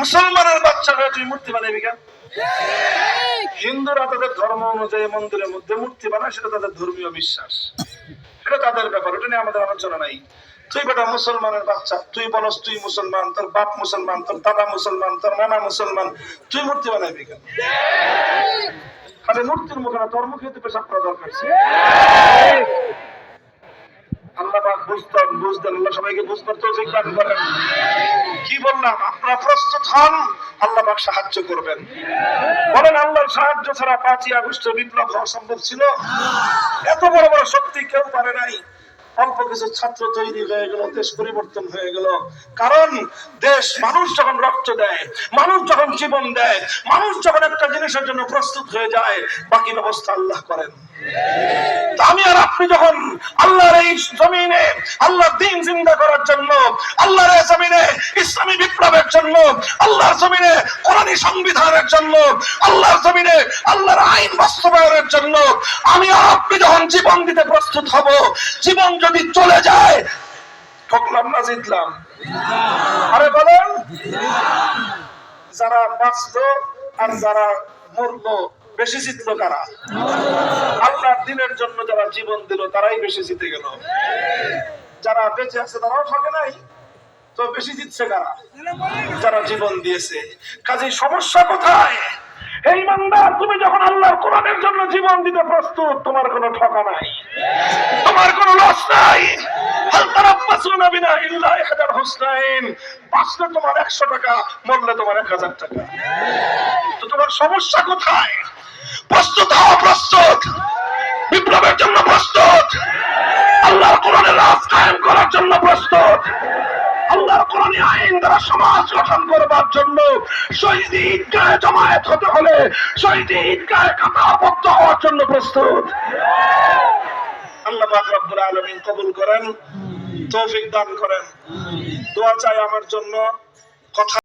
মুসলমানের বাচ্চা হয়ে তুই মূর্তি বানাবি কেন? হিন্দুরা তাদের ধর্ম অনুযায়ী মন্দিরের মধ্যে মূর্তি বানায়, সেটা তাদের ধর্মীয় বিশ্বাস। এটা তাদের ব্যাপার ওটা নিয়ে আমাদের আলোচনা নাই। তুই বেটা মুসলমানের বাচ্চা তুই বলস তুই মুসলমান, তোর বাপ মুসলমান, তোর দাদা মুসলমান, তোর নানা মুসলমান, তুই মূর্তি বানাবি কেন? খালি মূর্তির মুখে না তোর মুখে তো পেশাব করা দরকার আল্লাহ বুঝতেন বুঝতেন, আল্লাহ সবাইকে তৌফিক দান করেন। বললাম, আপনারা প্রস্তুত হন, আল্লাহ পাক সাহায্য করবেন। বলেন, আল্লাহর সাহায্য ছাড়া পাঁচই আগস্ট বিপ্লব হওয়া সম্ভব ছিল? এত বড় বড় শক্তি কেউ পারে নাই। অল্প কিছু ছাত্র তৈরি হয়ে গেল, দেশ পরিবর্তন হয়ে গেল। কারণ, দেশ মানুষ যখন রক্ত দেয়, মানুষ যখন জীবন দেয়, মানুষ যখন একটা জিনিসের জন্য প্রস্তুত হয়ে যায়, বাকি ব্যবস্থা আল্লাহ করেন। আমি আর আপনি যখন আল্লাহর এই জমিনে আল্লাহ দিন জিন্দা করার জন্য, আল্লাহর জমিনে আল্লাহর জমিনে কোরআনী সংবিধানের জন্য আল্লাহর জমিনে আল্লাহর আইন বাস্তবায়নের জন্য আমি আপনি যখন জীবন দিতে প্রস্তুত হব, জীবন যদি চলে যায়, ঠকলাম না জিতলাম? আরে বলেন, যারা বাঁচলো আর যারা মরলো, বেশি জিতলো কারা? আল্লাহর দিনের জন্য যারা জীবন দিল, তারাই বেশি জিতে গেল। যারা বেঁচে আছে, তারাও থাকে নাই। তো বেশি জিতছে কারা? যারা জীবন দিয়েছে। কাজে সমস্যা কোথায়? তুমি যখন আল্লাহর কোরআনের জন্য জীবন দিতে প্রস্তুত, তোমার কোনো ঠকা নাই। তোমার কোনো লস নাই। তোমার একশো টাকা, মরলে তোমার এক হাজার টাকা। তো তোমার সমস্যা কোথায়? প্রস্তুত হও, প্রস্তুত। বিপ্লবের জন্য প্রস্তুত। আল্লাহর কোরআনের রাজ কায়েম করার জন্য প্রস্তুত। কোরআনে আইন দ্বারা সমাজ গঠন করবার জন্য শহীদ ঈদগাহে জমায়েত হতে হলে শহীদ ঈদগাহে কাতারবদ্ধ হওয়ার জন্য প্রস্তুত। আল্লাহ পাক রব্বুল আলামিন কবুল করেন, তৌফিক দান করেন। দোয়া চাই আমার জন্য। কথা